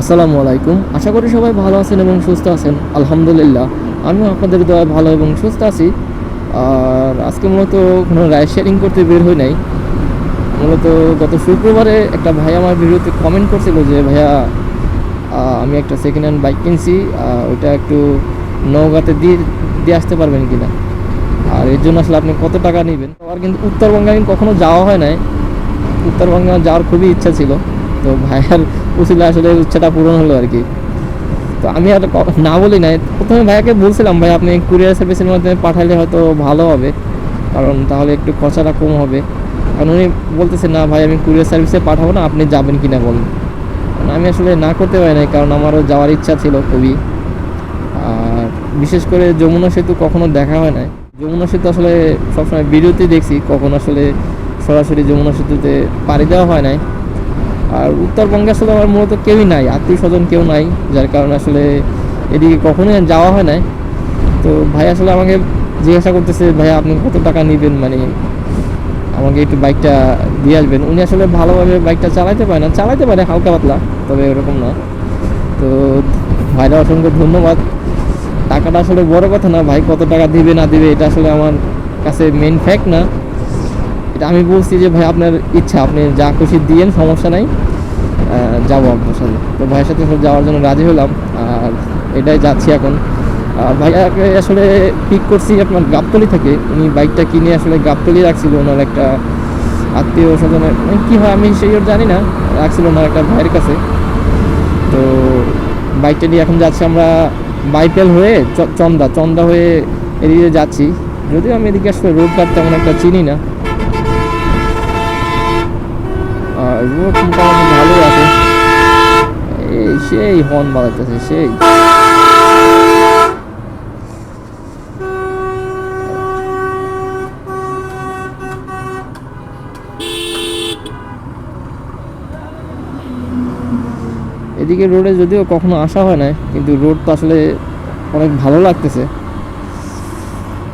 আসসালামু আলাইকুম। আশা করি সবাই ভালো আছেন এবং সুস্থ আছেন। আলহামদুলিল্লাহ, আমিও আপনাদের দয়া ভালো এবং সুস্থ আছি। আর আজকে মূলত কোনো রাইড শেয়ারিং করতে বের হই নাই। মূলত গত শুক্রবারে একটা ভাই আমার ভিডিওতে কমেন্ট করছিল যে, ভাইয়া আমি একটা সেকেন্ড হ্যান্ড বাইক কিনছি ওইটা একটু নৌগাতে দিয়ে দিয়ে আসতে পারবেন কি না আর এর জন্য আসলে আপনি কত টাকা নেবেন? আর কিন্তু উত্তরবঙ্গে কখনো যাওয়া হয় নাই। উত্তরবঙ্গে যাওয়ার খুবই ইচ্ছা ছিল। তো ভাইয়ার উচিলে আসলে ইচ্ছাটা পূরণ হলো আর কি। তো আমি আর না বলি নাই। প্রথমে ভাইয়াকে বলছিলাম, ভাই, আপনি কুরিয়ার সার্ভিসের মাধ্যমে পাঠালে হয়তো ভালো হবে। কারণ তাহলে একটু খরচাটা কম হবে। কারণ উনি বলতেছে, না ভাই, আমি কুরিয়ার সার্ভিসে পাঠাবো না, আপনি যাবেন কিনা বলেন। কারণ আমি আসলে না করতে পারি নাই, কারণ আমারও যাওয়ার ইচ্ছা ছিল খুবই। আর বিশেষ করে যমুনা সেতু কখনো দেখা হয় নাই। যমুনা সেতু আসলে সবসময় ভিডিওতেই দেখছি, কখনো আসলে সরাসরি যমুনা সেতুতে পাড়ি দেওয়া হয় নাই। আর উত্তরবঙ্গে আসলে আমার মূলত কেউই নাই আত্মীয় স্বজন কেউ নাই, যার কারণে আসলে এদিকে কখনোই যাওয়া হয় নাই। তো ভাই আসলে আমাকে জিজ্ঞাসা করতেছে, ভাই, আপনি কত টাকা নেবেন? মানে আমাকে একটু বাইকটা দিয়ে আসবেন। উনি আসলে ভালোভাবে বাইকটা চালাতে পারে না। চালাতে পারে, হালকা পাতলা, তবে এরকম না। তো ভাইরা অসংখ্য ধন্যবাদ। টাকাটা আসলে বড় কথা না, ভাই কত টাকা দিবে না দিবে, এটা আসলে আমার কাছে মেন ফ্যাক্ট না। আমি বলছি যে ভাই, আপনার ইচ্ছা, আপনি যা খুশি দিয়েন, সমস্যা নাই। যাব আপনার সাথে। তো ভাইয়ের সাথে যাওয়ার জন্য রাজি হলাম। আর এটাই যাচ্ছি এখন। ভাইয়াকে আসলে পিক করছি আপনার গাবতলি থেকে। উনি বাইকটা কিনে আসলে গাবতলি রাখছিল ওনার একটা আত্মীয় স্বজনের। মানে কী হয়, আমি সেই ওর জানি না। রাখছিল ওনার একটা ভাইয়ের কাছে। তো বাইকটা নিয়ে এখন যাচ্ছি আমরা বাইপেল হয়ে চন্দা। চন্দা হয়ে এদিকে যাচ্ছি। যদিও আমি এদিকে আসলে রোড কাট তেমন একটা চিনি না। রোড মোটামুটি ভালোই আছে। এই সেই হর্ন বাজাইতেছে, সেই। এদিকে রোডে যদিও কখনো আসা হয় না কিন্তু রোড তো আসলে অনেক ভালো লাগতেছে।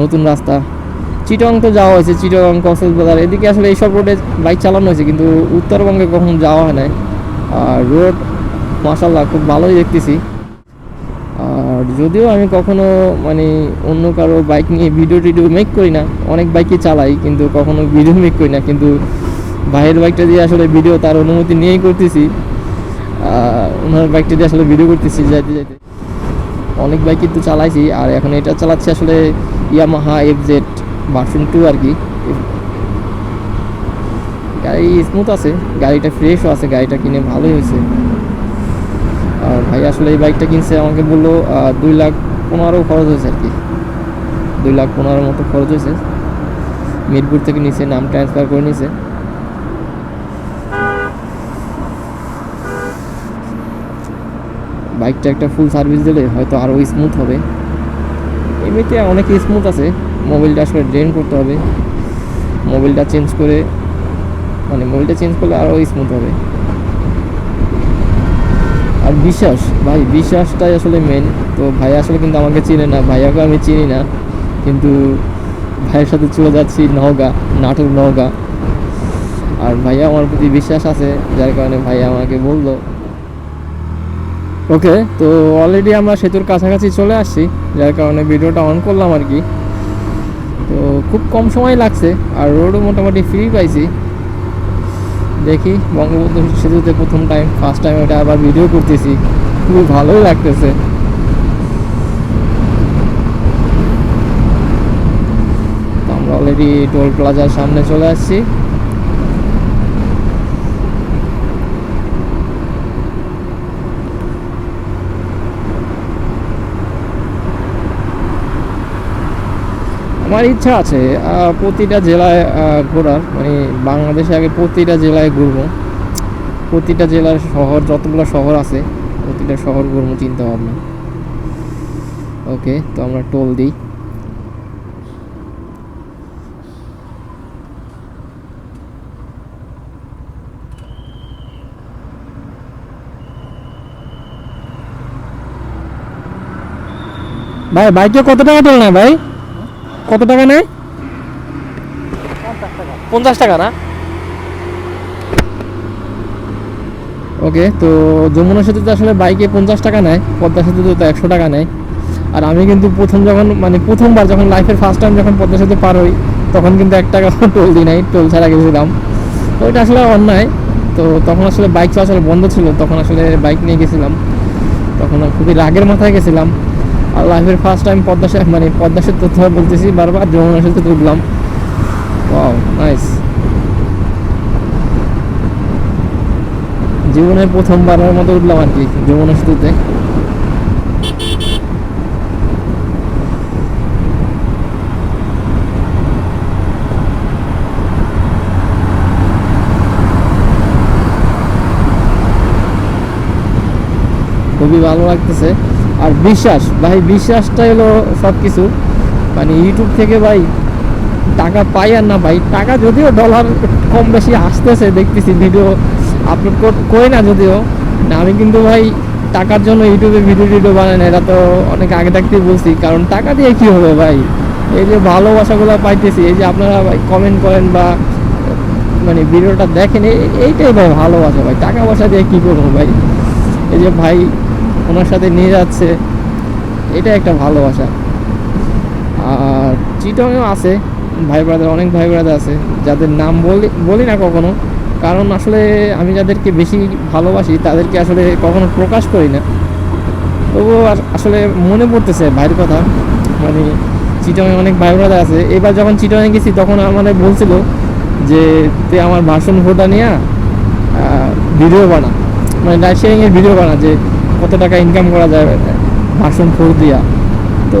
নতুন রাস্তা। চিটং তো যাওয়া হয়েছে চিটং কক্সবাজার এদিকে আসলে এইসব রোডে বাইক চালানো হয়েছে, কিন্তু উত্তরবঙ্গে কখনো যাওয়া হয় নাই। আর রোড মাসাল্লাহ খুব ভালোই দেখতেছি। আর যদিও আমি কখনো মানে অন্য কারও বাইক নিয়ে ভিডিও টিডিও মেক করি না, অনেক বাইকই চালাই, কিন্তু কখনো ভিডিও মেক করি না, কিন্তু ভাইয়ের বাইকটা দিয়ে আসলে ভিডিও তার অনুমতি নিয়েই করতেছি। ওনার বাইকটা দিয়ে আসলে ভিডিও করতেছি যাইতে যাইতে। অনেক বাইকই তো চালাইছি, আর এখন এটা চালাচ্ছি আসলে Yamaha F Z version two আর কি। গাড়ি স্মুথ আছে, গাড়িটা ফ্রেশও আছে, গাড়িটা কিনে ভালোই হয়েছে। আর ভাই আসলে এই বাইকটা কিনছে, আমাকে বলল দুই লাখ পনেরো খরচ হয়েছে আর কি। দুই লাখ পনেরোর মতো খরচ হয়েছে। মিরপুর থেকে নিচে নাম ট্রান্সফার করে নিছে। বাইকটা একটা ফুল সার্ভিস দিলে হয়তো আরও স্মুথ হবে। এমনিতে অনেক স্মুথ আছে। মোবাইলটা আসলে ড্রেন করতে হবে। মোবাইলটা চেঞ্জ করে মানে মোবাইলটা চেঞ্জ করলে আরও স্মুথ হবে। আর বিশ্বাস, ভাই বিশ্বাসটাই আসলে মেন তো ভাই আসলে কিন্তু আমাকে চিনে না ভাইয়াকে আমি চিনি না। কিন্তু ভাইয়ের সাথে চলে যাচ্ছি নওগাঁ, নাটোর নওগাঁ। আর ভাইয়া আমার প্রতি বিশ্বাস আছে, যার কারণে ভাইয়া আমাকে বলল। ওকে তো অলরেডি আমরা সেতুর কাছাকাছি চলে আসছি, যার কারণে ভিডিওটা অন করলাম আর কি। তো খুব কম সময় লাগছে, আর রোডও মোটামুটি ফ্রি পাইছি। দেখি, বঙ্গবন্ধু সেতুতে প্রথম টাইম ফার্স্ট টাইম ওটা আবার ভিডিও করতেছি। খুবই ভালোই লাগতেছে। অলরেডি টোল প্লাজার সামনে চলে আসছি। আমার ইচ্ছা আছে প্রতিটা জেলায় ঘোরার। মানে বাংলাদেশে আগে প্রতিটা জেলায় ঘুরবো। প্রতিটা জেলার শহর, যতগুলো শহর আছে, প্রতিটা শহর ঘুরবো চিন্তা ভাবনা ওকে, তো আমরা টোল দিই। ভাই বাইকে কত টাকা টোল নেয় ভাই? কত টাকা নেয়? পঞ্চাশ টাকা। না? ওকে তো যমুনা সেতুতে আসলে বাইকে পঞ্চাশ টাকা নেয় পদ্মা সেতুতে তো একশো টাকা নেয়। আর আমি কিন্তু প্রথম যখন মানে প্রথমবার যখন লাইফের ফার্স্ট টাইম যখন পদ্মা সেতু পার হই তখন কিন্তু এক টাকা টোল দিই নাই টোল ছাড়া গেছিলাম তো এটা আসলে অন্যায়। তো তখন আসলে বাইক চলাচল বন্ধ ছিল তখন আসলে বাইক নিয়ে গেছিলাম। তখন খুবই রাগের মাথায় গেছিলাম। লাইফের ফার্স্ট টাইম পদ্মা সে- মানে পদ্মা সেতু কথা বলতেছি বারবার, যমুনা সেতু উঠলাম। ওয়াও নাইস জীবনের প্রথমবারের মতো উঠলাম আর কি, যমুনা সেতুতে। খুবই ভালো লাগতেছে। আর বিশ্বাস, ভাই বিশ্বাসটা হলো সব কিছু মানে ইউটিউব থেকে ভাই টাকা পাই আর না ভাই, টাকা যদিও ডলার কম বেশি আসতেছে, দেখতেছি ভিডিও আপলোড করি না যদিও। না, আমি কিন্তু ভাই টাকার জন্য ইউটিউবে ভিডিও টিডিও বানাই না, এটা তো অনেক আগে থাকতেই বলছি। কারণ টাকা দিয়ে কি হবে ভাই? এই যে ভালোবাসাগুলো পাইতেছি, এই যে আপনারা ভাই কমেন্ট করেন বা মানে ভিডিওটা দেখেন, এই- এইটাই ভাই ভালোবাসা ভাই। টাকা পয়সা দিয়ে কী করব ভাই? এই যে ভাই ওনার সাথে নিয়ে যাচ্ছে, এটা একটা ভালোবাসা। আর চিটংয়েও আছে, ভাই ব্রাদার অনেক ভাই ব্রাদার আছে, যাদের নাম বলি বলি না কখনো। কারণ আসলে আমি যাদেরকে বেশি ভালোবাসি, তাদেরকে আসলে কখনো প্রকাশ করি না। তবুও আসলে মনে পড়তেছে ভাইয়ের কথা। মানে চিটংয়ে অনেক ভাই ব্রাদার আছে। এবার যখন চিটংয়ে গেছি, তখন আমাদের বলছিল যে, তুই আমার ভাষণ ভোটা নিয়ে ভিডিও বানা। মানে লাইভ শেয়ারিংয়ের ভিডিও বানা যে কত টাকা ইনকাম করা যায় ভাষণ ফোর দিয়া। তো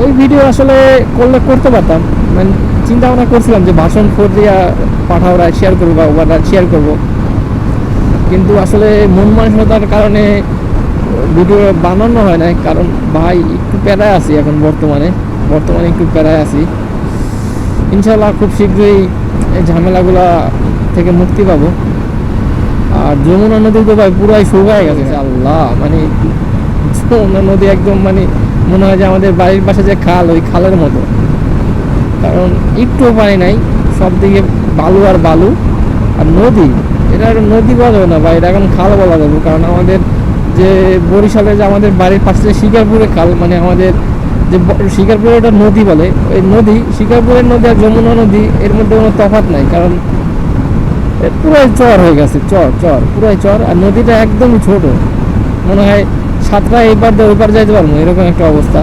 ওই ভিডিও আসলে করলে করতে পারতাম। মানে চিন্তা ভাবনা করছিলাম যে ভাষণ ফোর দিয়া পাঠাও রায় শেয়ার করব বা ওভার শেয়ার করব। কিন্তু আসলে মন মানসিকতার কারণে ভিডিও বানানো হয় না কারণ ভাই একটু প্যারায় আছি এখন বর্তমানে। বর্তমানে একটু প্যারায় আছি। ইনশাল্লাহ খুব শীঘ্রই এই ঝামেলাগুলা থেকে মুক্তি পাবো। আর যমুনা নদী তো ভাই পুরাই শুকায় গেছে। আল্লাহ। মানে যমুনা নদী একদম মানে মনে হয় যে আমাদের বাড়ির পাশে যে খাল ওই খালের মতো। কারণ একটুও পানি নাই সব দিকে বালু আর বালু। আর নদী এটা নদী বলা যাবে না বা এটা এখন খাল বলা যাবে। কারণ আমাদের যে বরিশালে যে আমাদের বাড়ির পাশে যে শিকারপুরে খাল মানে আমাদের যে শিকারপুরে ওটা নদী বলে ওই নদী শিকারপুরের নদী আর যমুনা নদী এর মধ্যে কোনো তফাৎ নাই। কারণ পুরাই চর হয়ে গেছে, চর চর, পুরাই চর, আর নদীটা একদমই ছোট। মনে হয় সাতটা এইবার দিয়ে ওইবার যাইতে পারব, এরকম একটা অবস্থা।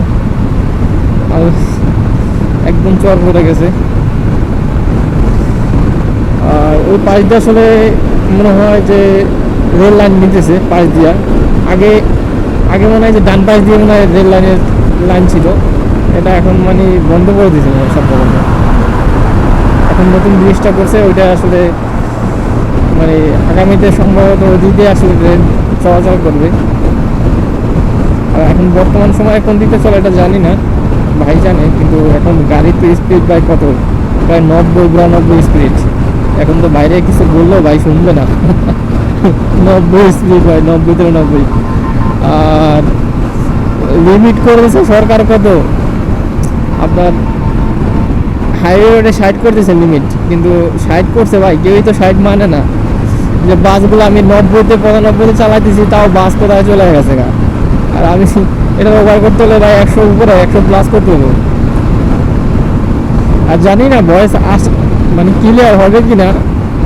একদম চর পড়ে গেছে। আর ওই পাশ দিয়ে আসলে মনে হয় যে রেল লাইন নিতেছে পাশ দিয়া। আগে আগে মনে হয় যে ডান পাশ দিয়ে মনে হয় রেল লাইনের লাইন ছিল। এটা এখন মানে বন্ধ করে দিয়েছে সম্ভবত এখন নতুন ব্রিজটা করছে, ওইটা আসলে মানে আগামীতে সম্ভবত ওই দিয়ে আসলে ট্রেন চলাচল করবে। আর এখন বর্তমান সময়ে কোন দিকে চলে এটা জানি না, ভাই জানে, কিন্তু এখন গাড়ির তো স্পিড বাই কত? প্রায় নব্বই, বিরানব্বই স্পিড এখন তো বাইরে কিছু বললেও ভাই শুনবে না। নব্বই স্পিড ভাই, নব্বই থেকে নব্বই আর লিমিট করেছে সরকার কত? আপনার হাইওয়ে রোডে সাইড করতেছে লিমিট কিন্তু সাইড করছে ভাই, কেউই তো সাইড মানে না। যে বাসগুলো আমি নব্বইতে, পঁচানব্বইতে চালাইতেছি, তাও বাস কোথায় চলে গেছে গা। আর আমি এটা ওভার করতে হলে ভাই একশো উপরে, একশো প্লাস করতে হবে আর জানি না ভয়েস আস মানে ক্লিয়ার হবে কি না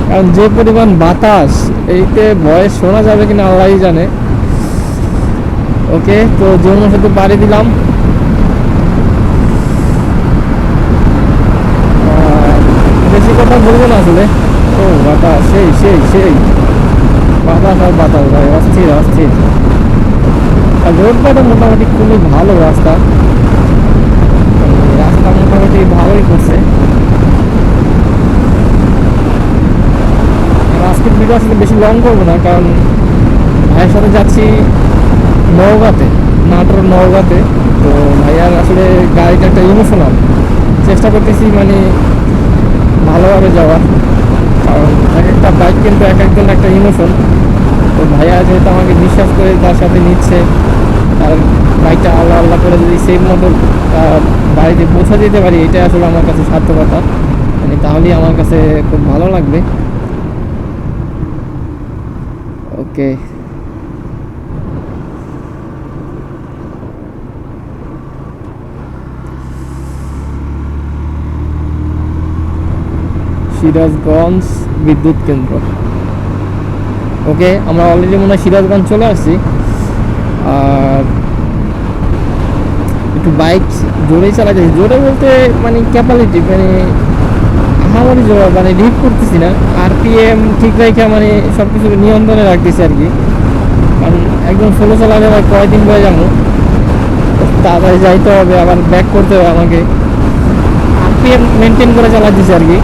কারণ যে পরিমাণ বাতাস, এইতে ভয়েস শোনা যাবে কিনা আল্লাহই জানে। ওকে তো যমুনা সেতু পাড়ি দিলাম। বেশি কথা বলব না আসলে। ও বাতাস সেই সেই সেই বাতাস আর বাতাস ভাই অস্থির অস্থির আর রোডটা মোটামুটি খুবই ভালো রাস্তা রাস্তা মোটামুটি ভালোই করছে আজকের ভিডিও আসলে বেশি লং করব না কারণ ভাইয়ের সাথে যাচ্ছি নওগাঁতে নাটোর নওগাঁতে তো ভাইয়ার আসলে গাড়িটা একটা ইমোশনাল চেষ্টা করতেছি মানে ভালোভাবে যাওয়ার এক একটা বাইক কিন্তু এক একজন, একটা ইমোশন তো ভাইয়া যেহেতু আমাকে বিশ্বাস করে তার সাথে নিচ্ছে আর বাইকটা আল্লাহ আল্লাহ করে যদি সেই মতো বাড়িতে পৌঁছে দিতে পারি, এটাই আসলে আমার কাছে সার্থকতা। মানে তাহলেই আমার কাছে খুব ভালো লাগবে। ওকে সিরাজগঞ্জ বিদ্যুৎ কেন্দ্র। ওকে, আমরা অলরেডি মনে হয় সিরাজগঞ্জ চলে আসছি। আর একটু বাইক জোরেই চালাচ্ছি জোরে বলতে মানে ক্যাপালিটি মানে আমারই জোর মানে লিড করতেছি না। আরপিএম ঠিক রেখে মানে সব কিছু নিয়ন্ত্রণে রাখতেছি আর কি। কারণ একদম স্লো চালালে আবার কয়দিন পরে যাব। তাড়াতাড়ি যাইতে হবে, আবার ব্যাক করতে হবে আমাকে। আরপিএম মেনটেন করে চালাচ্ছি আর কি।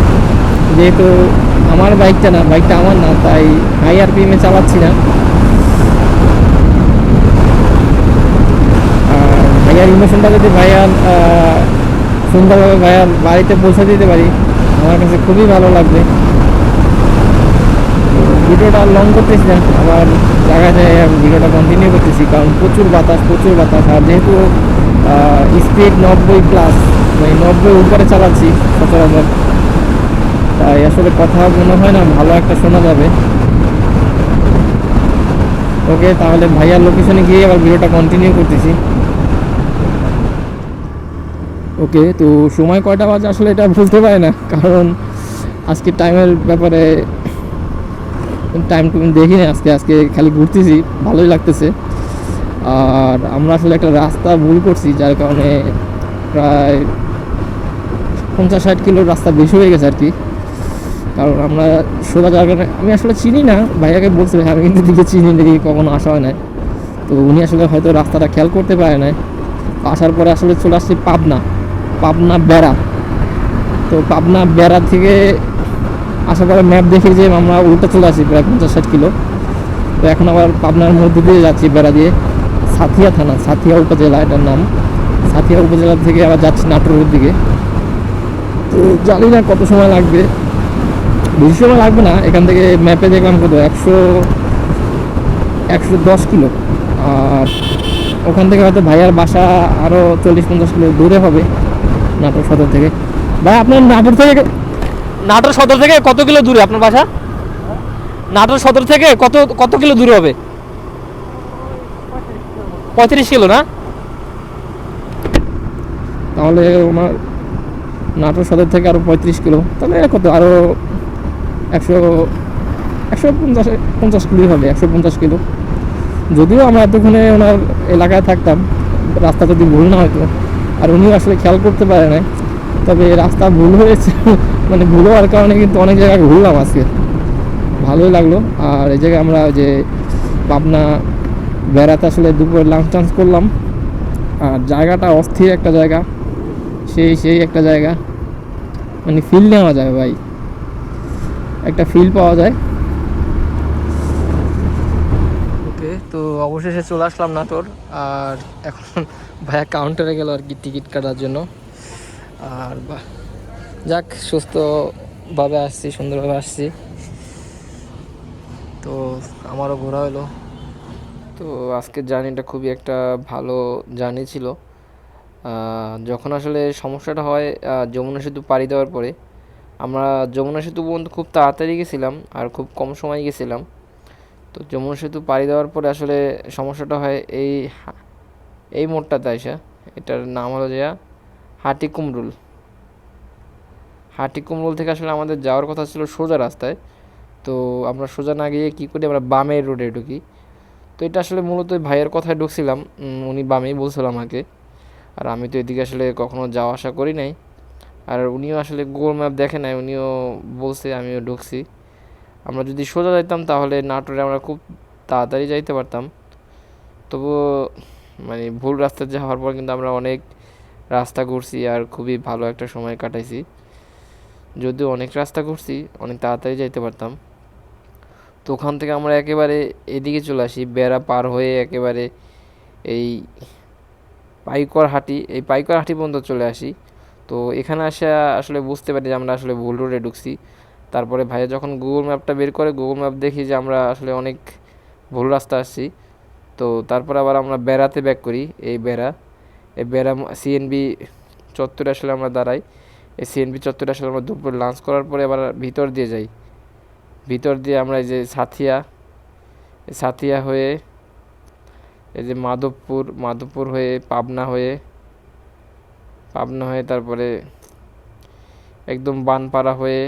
যেহেতু আমার বাইকটা না বাইকটা আমার না, তাই হাই আরপিএমে চালাচ্ছি না। ভাইয়ার ইমোশনটা যদি ভাইয়ার সুন্দরভাবে ভাইয়ার বাড়িতে পৌঁছে দিতে পারি, আমার কাছে খুবই ভালো লাগবে। ভিডিওটা লং করতেছি না, আবার জায়গায় আমি ভিডিওটা কন্টিনিউ করতেছি, কারণ প্রচুর বাতাস প্রচুর বাতাস। আর যেহেতু স্পিড নব্বই প্লাস মানে নব্বই উপরে চালাচ্ছি সচরাচর তাই আসলে কথা মনে হয় না, ভালো একটা শোনা যাবে। ওকে, তাহলে ভাইয়ার লোকেশনে গিয়ে আবার ভিডিওটা কন্টিনিউ করতেছি। ওকে, তো সময় কয়টা বাজে আসলে এটা বলতে পারে না, কারণ আজকে টাইমের ব্যাপারে টাইম টুইম দেখি না আজকে আজকে খালি ঘুরতেছি, ভালোই লাগতেছে। আর আমরা আসলে একটা রাস্তা ভুল করছি, যার কারণে প্রায় পঞ্চাশ ষাট কিলোর রাস্তা বেশি হয়ে গেছে আর কি। কারণ আমরা সোজা জায়গাটা আমি আসলে চিনি না, ভাইয়াকে বলছি ভাই আমি কিন্তু দিকে চিনি দেখি কখনো আসা হয় না তো উনি আসলে হয়তো রাস্তাটা খেয়াল করতে পারে না আসার পরে আসলে চলে আসছি পাবনা পাবনা বেড়া। তো পাবনা বেড়া থেকে আসার পরে ম্যাপ দেখি যে আমরা উল্টা চলে আসি, প্রায় পঞ্চাশ ষাট কিলো। তো এখন আবার পাবনার মধ্যে দিয়ে যাচ্ছি বেড়া দিয়ে। সাথিয়া থানা, সাথিয়া উপজেলা এটার নাম। সাথিয়া উপজেলা থেকে আবার যাচ্ছি নাটোরের দিকে। তো জানি না কত সময় লাগবে। বেশি সময় লাগবে না এখান থেকে ম্যাপে দেখলাম কত একশো একশো দশ কিলো। আর ওখান থেকে হয়তো ভাইয়ার বাসা আরও চল্লিশ পঞ্চাশ কিলো দূরে হবে নাটোর সদর থেকে। ভাই আপনার নাটোর থেকে নাটোর সদর থেকে কত কিলো দূরে আপনার বাসা? নাটোর সদর থেকে কত কত কিলো দূরে হবে? পঁয়ত্রিশ কিলো না? তাহলে ওনার নাটোর সদর থেকে আরও পঁয়ত্রিশ কিলো তাহলে কত আরও একশো একশো পঞ্চাশ পঞ্চাশ কিলো হবে, একশো পঞ্চাশ কিলো। যদিও আমরা এতক্ষণে ওনার এলাকায় থাকতাম, রাস্তা যদি ভুল না হতো আর উনিও আসলে খেয়াল করতে পারে না তবে রাস্তা ভুল হয়েছে মানে ভুল হওয়ার কারণে কিন্তু অনেক জায়গায় ঘুরলাম আজকে। ভালোই লাগল, আর এই জায়গায় আমরা যে পাবনা বেড়াতে আসলে দুপুরে লাঞ্চ টাঞ্চ করলাম, আর জায়গাটা অস্থির একটা জায়গা, সেই সেই একটা জায়গা মানে ফিল নেওয়া যায় ভাই। একটা ফিল পাওয়া যায়। ওকে তো অবশেষে চলে আসলাম না তোর আর এখন ভাইয়া কাউন্টারে গেল আর কি টিকিট কাটার জন্য। আর বাহ, যাক, সুস্থভাবে আসছি, সুন্দরভাবে আসছি। তো আমারও ঘোরা হলো। তো আজকের জার্নিটা খুবই একটা ভালো জার্নি ছিল। যখন আসলে সমস্যাটা হয় যমুনা সেতু পাড়ি দেওয়ার পরে আমরা যমুনা সেতু পর্যন্ত খুব তাড়াতাড়ি গেছিলাম আর খুব কম সময় গেছিলাম। তো যমুনা সেতু পাড়ি দেওয়ার পরে আসলে সমস্যাটা হয় এই এই মোড়টাতে আসা এটার নাম হলো যে হাটি কুমরুল। হাটি কুমরুল থেকে আসলে আমাদের যাওয়ার কথা ছিল সোজা রাস্তায়। তো আমরা সোজা না গিয়ে কী করি, আমরা বামের রোডে ঢুকি। তো এটা আসলে মূলত ভাইয়ের কথায় ঢুকছিলাম। উনি বামেই বলছিল আমাকে। আর আমি তো এদিকে আসলে কখনো যাওয়া আসা করি নাই। আর উনিও আসলে গুগল ম্যাপ দেখে নাই, উনিও বলছে আমিও ঢুকছি। আমরা যদি সোজা যাইতাম তাহলে নাটোরে আমরা খুব তাড়াতাড়ি যাইতে পারতাম। তবুও মানে ভুল রাস্তায় যাওয়ার পর কিন্তু আমরা অনেক রাস্তা ঘুরছি আর খুবই ভালো একটা সময় কাটাইছি। যদিও অনেক রাস্তা ঘুরছি, অনেক তাড়াতাড়ি যাইতে পারতাম। তো ওখান থেকে আমরা একেবারে এদিকে চলে আসি, বেড়া পার হয়ে একেবারে এই পাইকর হাটি, এই পাইকর হাটি পর্যন্ত চলে আসি। তো এখানে আসা আসলে বুঝতে পারি যে আমরা আসলে ভুল রোডে ঢুকছি। তারপরে ভাইয়া যখন গুগল ম্যাপটা বের করে গুগল ম্যাপ দেখি যে আমরা আসলে অনেক ভুল রাস্তা আসছি। তো তারপর আবার আমরা বেড়াতে ব্যাক করি, এই বেড়া। এই বেড়া সিএনবি চত্বরে আসলে আমরা দাঁড়াই। এই সিএনবি চত্বরে আসলে আমরা দুপুর লাঞ্চ করার পরে আবার ভিতর দিয়ে যাই। ভিতর দিয়ে আমরা এই যে সাথিয়া সাথিয়া হয়ে, এই যে মাধবপুর মাধবপুর হয়ে, পাবনা হয়ে পাবনা হয়ে তারপরে একদম বানপাড়া হয়ে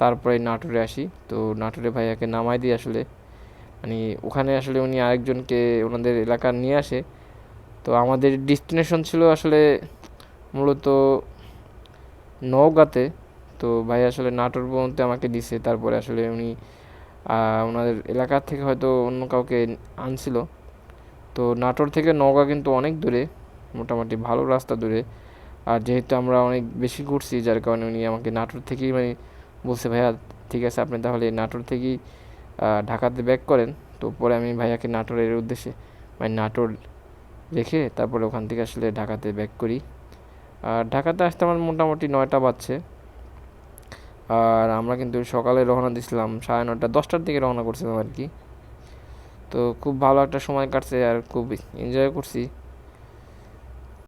তারপরে নাটোরে আসি। তো নাটোরে ভাইয়াকে নামাই দিই আসলে। মানে ওখানে আসলে উনি আরেকজনকে ওনাদের এলাকার নিয়ে আসে। তো আমাদের ডেস্টিনেশন ছিল আসলে মূলত নওগাঁতে। তো ভাই আসলে নাটোর পর্যন্ত আমাকে দিছে। তারপরে আসলে উনি ওনাদের এলাকা থেকে হয়তো অন্য কাউকে আনছিল। তো নাটোর থেকে নওগাঁ কিন্তু অনেক দূরে। মোটামুটি ভালো রাস্তা দূরে। আর যেহেতু আমরা অনেক বেশি ঘুরছি, যার কারণে উনি আমাকে নাটোর থেকেই মানে বলছে, ভাইয়া, ঠিক আছে, আপনি তাহলে নাটোর থেকেই ঢাকাতে ব্যাক করেন। তো পরে আমি ভাইয়াকে নাটোরের উদ্দেশ্যে মানে নাটোর রেখে তারপরে ওখান থেকে আসলে ঢাকাতে ব্যাক করি। আর ঢাকাতে আসতে আমার মোটামুটি নয়টা বাজছে। আর আমরা কিন্তু সকালে রওনা দিছিলাম, সাড়ে নটা দশটার দিকে রওনা করছিলাম আর কি। তো খুব ভালো একটা সময় কাটছে আর খুব এনজয় করছি।